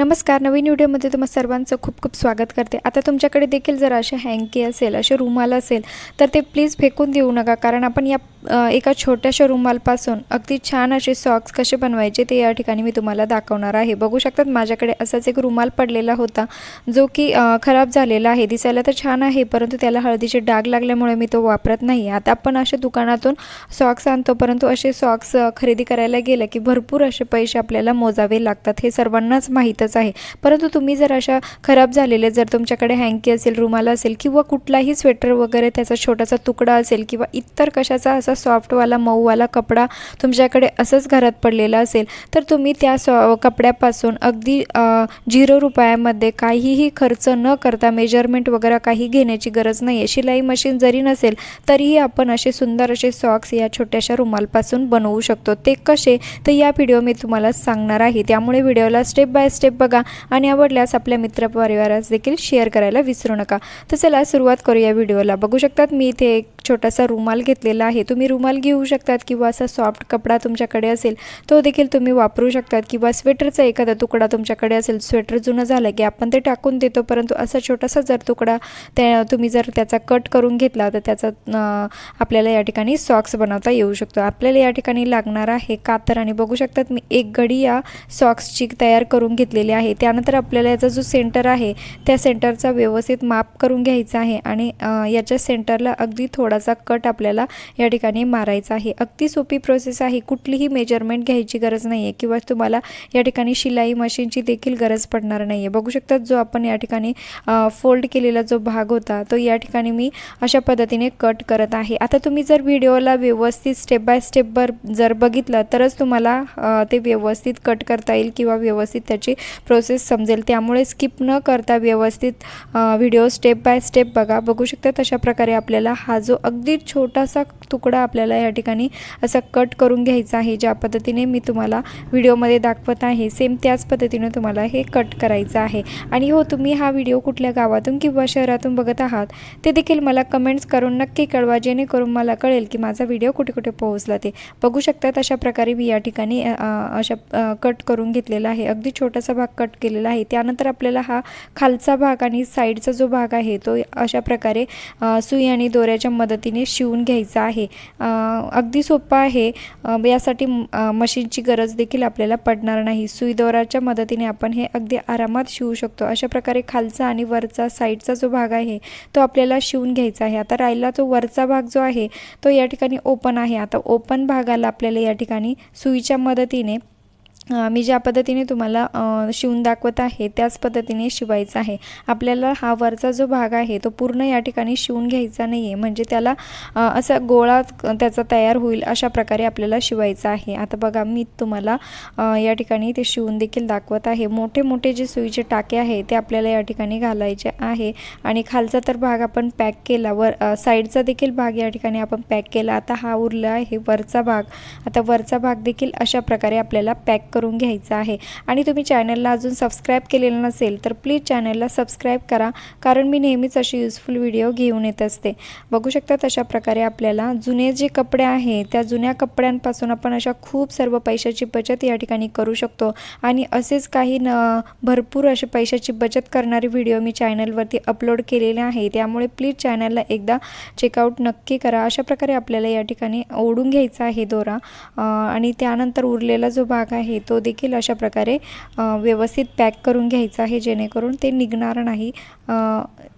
नमस्कार नवीन व्हिडिओमध्ये तुम्हा सर्वांचं खूप खूप स्वागत करते. आता तुमच्याकडे देखील जर असे हँकी असेल असे रुमाल असेल तर ते प्लीज फेकून देऊ नका. कारण आपण या एका छोट्याशा रुमालपासून अगदी छान असे सॉक्स कसे बनवायचे ते या ठिकाणी मी तुम्हाला दाखवणार आहे. बघू शकतात माझ्याकडे असाच एक रुमाल पडलेला होता जो की खराब झालेला आहे. दिसायला तर छान आहे परंतु त्याला हळदीचे डाग लागल्यामुळे मी तो वापरत नाही आता आपण असे दुकानातून सॉक्स आणतो परंतु असे सॉक्स खरेदी करायला गेलं की भरपूर असे पैसे आपल्याला मोजावे लागतात हे सर्वांनाच माहीतच आहे. परंतु तुम्ही जर अशा खराब झालेले जर तुमच्याकडे हँकी असेल रुमाल असेल किंवा कुठलाही स्वेटर वगैरे त्याचा छोटासा तुकडा असेल किंवा इतर कशाचा असा सॉफ्टवाला मऊवाला कपडा तुमच्याकडे असंच घरात पडलेला असेल तर तुम्ही त्या सॉ कपड्यापासून अगदी झिरो रुपयामध्ये काहीही खर्च न करता मेजरमेंट वगैरे काही घेण्याची गरज नाही आहे शिलाई मशीन जरी नसेल तरीही आपण असे सुंदर असे सॉक्स या छोट्याशा रुमालपासून बनवू शकतो. ते कसे? तर या व्हिडिओ मी तुम्हाला सांगणार आहे. त्यामुळे व्हिडिओला स्टेप बाय स्टेप बघा आणि आवडल्यास आपल्या मित्रपरिवारास देखील शेअर करायला विसरू नका. तर चला सुरुवात करूया व्हिडिओला बघू शकतात मी इथे एक छोटासा रुमाल घेतलेला आहे. तुम्ही रुमाल घेऊ शकतात किंवा असा सॉफ्ट कपडा तुमच्याकडे असेल तो देखील तुम्ही वापरू शकतात किंवा स्वेटरचा एखादा तुकडा तुमच्याकडे असेल स्वेटर जुनं झालं की आपण ते टाकून देतो परंतु असा छोटासा जर तुकडा त्या तुम्ही जर त्याचा कट करून घेतला तर त्याचा आपल्याला या ठिकाणी सॉक्स बनवता येऊ शकतो. आपल्याला या ठिकाणी लागणार आहे कातर आणि बघू शकतात मी एक घडी या सॉक्सची तयार करून घेतलेली आहे. त्यानंतर आपल्याला याचा जो सेंटर आहे त्या सेंटरचा व्यवस्थित माप करून घ्यायचा आहे आणि याच्या सेंटरला अगदी थोडासा कट आपल्याला या ठिकाणी मारायचा आहे. अगदी सोपी प्रोसेस आहे. कुठलीही मेजरमेंट घ्यायची गरज नाही आहे किंवा तुम्हाला या ठिकाणी शिलाई मशीनची देखील गरज पडणार नाही आहे बघू शकतात जो आपण या ठिकाणी फोल्ड केलेला जो भाग होता तो या ठिकाणी मी अशा पद्धतीने कट करत आहे. आता तुम्ही जर व्हिडिओला व्यवस्थित स्टेप बाय स्टेप जर बघितलं तरच तुम्हाला ते व्यवस्थित कट करता येईल किंवा व्यवस्थित त्याची प्रोसेस समजेल. त्यामुळे स्किप न करता व्यवस्थित व्हिडिओ स्टेप बाय स्टेप बघा. बघू शकता तशा प्रकारे आपल्याला हा जो अगदी छोटासा तुकडा आपल्याला या ठिकाणी असा कट करून घ्यायचा आहे ज्या पद्धतीने मी तुम्हाला व्हिडिओमध्ये दाखवत आहे सेम त्याच पद्धतीने तुम्हाला हे कट करायचं आहे. आणि हो तुम्ही हा व्हिडिओ कुठल्या गावातून किंवा शहरातून बघत आहात ते देखील मला कमेंट्स करून नक्की कळवा जेणेकरून मला कळेल की माझा व्हिडिओ कुठे कुठे पोहोचला ते. बघू शकतात अशा प्रकारे मी या ठिकाणी अशा कट करून घेतलेला आहे. अगदी छोटासा भाग कट केलेला आहे. त्यानंतर आपल्याला हा खालचा भाग आणि साईडचा जो भाग आहे तो अशा प्रकारे सुई आणि दोऱ्याच्या मदतीने शिवून घ्यायचा आहे. अगदी सोपा आहे. यासाठी मशीनची गरज देखील आपल्याला पडणार नाही. सुई दोऱ्याच्या मदतीने आपण हे अगदी आरामात शिवू शकतो. अशा प्रकारे खालचा आणि वरचा साईडचा जो भाग आहे तो आपल्याला शिवून घ्यायचा आहे. आता राहिला तो वरचा भाग जो आहे तो या ठिकाणी ओपन आहे. आता ओपन भागाला आपल्याला या ठिकाणी सुईच्या मदतीने मी ज्या पद्धतीने तुम्हाला शिवून दाखवत आहे त्याच पद्धतीने शिवायचा आहे. आपल्याला हा वरचा जो भाग आहे तो पूर्ण या ठिकाणी शिवून घ्यायचा नाही आहे म्हणजे त्याला असा गोळा क- त्याचा तयार होईल अशा प्रकारे आपल्याला शिवायचा आहे. आता बघा मी तुम्हाला या ठिकाणी ते शिवून देखील दाखवत आहे. मोठे मोठे जे सुईचे टाके आहे ते आपल्याला या ठिकाणी घालायचे आहे. आणि खालचा तर भाग आपण पॅक केला. वर साईडचा देखील भाग या ठिकाणी आपण पॅक केला. आता हा उरला आहे वरचा भाग. आता वरचा भाग देखील अशा प्रकारे आपल्याला पॅक करून करून घ्यायचा आहे. आणि तुम्ही चॅनलला अजून सबस्क्राईब केलेलं नसेल तर प्लीज चॅनलला सबस्क्राईब करा कारण मी नेहमीच अशी युजफुल व्हिडिओ घेऊन येत असते. बघू शकता तशा प्रकारे आपल्याला जुने जे कपडे आहे त्या जुन्या कपड्यांपासून आपण अशा खूप सर्व पैशाची बचत या ठिकाणी करू शकतो. आणि असेच काही न भरपूर असे पैशाची बचत करणारे व्हिडिओ मी चॅनलवरती अपलोड केलेले आहे. त्यामुळे प्लीज चॅनलला एकदा चेकआउट नक्की करा. अशा प्रकारे आपल्याला या ठिकाणी ओढून घ्यायचा आहे दोरा. आणि त्यानंतर उरलेला जो भाग आहे तो देखील अशा प्रकारे व्यवस्थित पॅक करून घ्यायचा आहे जेणेकरून ते निघणार नाही.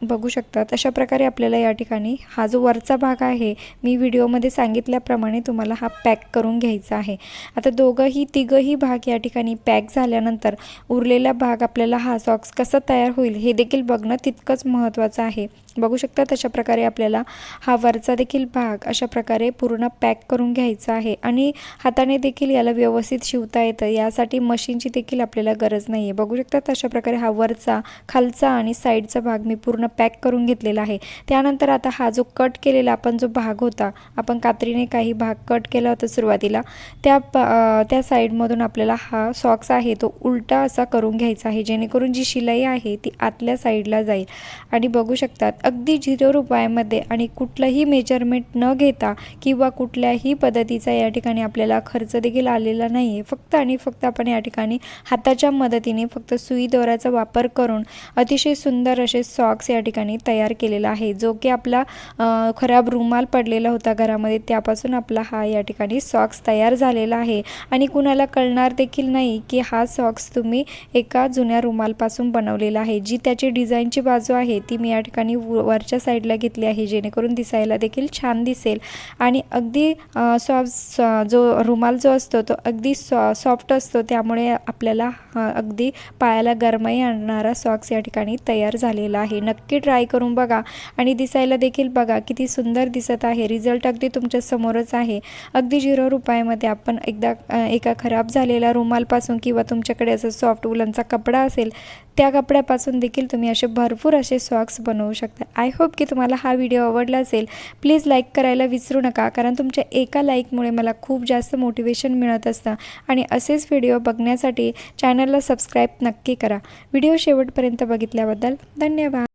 बघू शकतात. अशा प्रकारे आपल्याला या ठिकाणी हा जो वरचा भाग आहे मी व्हिडिओमध्ये सांगितल्याप्रमाणे तुम्हाला हा पॅक करून घ्यायचा आहे. आता दोघंही तिघंही भाग या ठिकाणी पॅक झाल्यानंतर उरलेला भाग आपल्याला हा सॉक्स कसा तयार होईल हे देखील बघणं तितकंच महत्त्वाचं आहे. बघू शकता तशा प्रकारे आपल्याला हा वरचा देखील भाग अशा प्रकारे पूर्ण पॅक करून घ्यायचा आहे आणि हाताने देखील याला व्यवस्थित शिवता येतं यासाठी मशीनची देखील आपल्याला गरज नाही आहे बघू शकतात अशा प्रकारे हा वरचा खालचा आणि साईडचा भाग मी पूर्ण पॅक करून घेतलेला आहे. त्यानंतर आता हा जो कट केलेला आपण जो भाग होता आपण कात्रीने काही भाग कट केला होता सुरुवातीला त्या त्या साईडमधून आपल्याला हा सॉक्स आहे तो उलटा असा करून घ्यायचा आहे जेणेकरून जी शिलाई आहे ती आतल्या साईडला जाईल. आणि बघू शकतात अगदी झिरो रुपयामध्ये आणि कुठलंही मेजरमेंट न घेता किंवा कुठल्याही पद्धतीचा या ठिकाणी आपल्याला खर्च देखील आलेला नाही आहे फक्त आणि फक्त आपण या ठिकाणी हाताच्या मदतीने फक्त सुई दोऱ्याचा वापर करून अतिशय सुंदर असे सॉक्स या ठिकाणी तयार केलेला आहे. जो की आपला खराब रुमाल पडलेला होता घरामध्ये त्यापासून आपला हा या ठिकाणी सॉक्स तयार झालेला आहे. आणि कुणाला कळणार देखील नाही की हा सॉक्स तुम्ही एका जुन्या रुमालपासून बनवलेला आहे. जी त्याची डिझाईनची बाजू आहे ती मी या ठिकाणी व- वरच्या साईडला घेतली आहे जेणेकरून दिसायला देखील छान दिसेल. आणि अगदी सॉफ्ट जो रुमाल जो असतो तो अगदी सॉ सॉफ्ट असतो त्यामुळे आपल्याला अगदी पायाला गरमाई आणणारा सॉक्स या ठिकाणी तयार झालेला आहे. नक्की ट्राय करून बघा आणि दिसायला देखील बघा किती सुंदर दिसत आहे. रिझल्ट अगदी तुमच्या समोरच आहे. अगदी झिरो रुपयामध्ये आपण एकदा एका खराब झालेल्या रुमालपासून किंवा तुमच्याकडे असं सॉफ्ट वुलनचा कपडा असेल त्या कपड्यापासून देखील तुम्ही असे भरपूर असे सॉक्स बनवू शकता. आय होप की तुम्हाला हा व्हिडिओ आवडला असेल. प्लीज लाईक करायला विसरू नका कारण तुमच्या एका लाईकमुळे मला खूप जास्त मोटिवेशन मिळत असतं. आणि असेच व्हिडिओ बघण्यासाठी चॅनलला सबस्क्राईब नक्की करा. व्हिडिओ शेवटपर्यंत बघितल्याबद्दल धन्यवाद.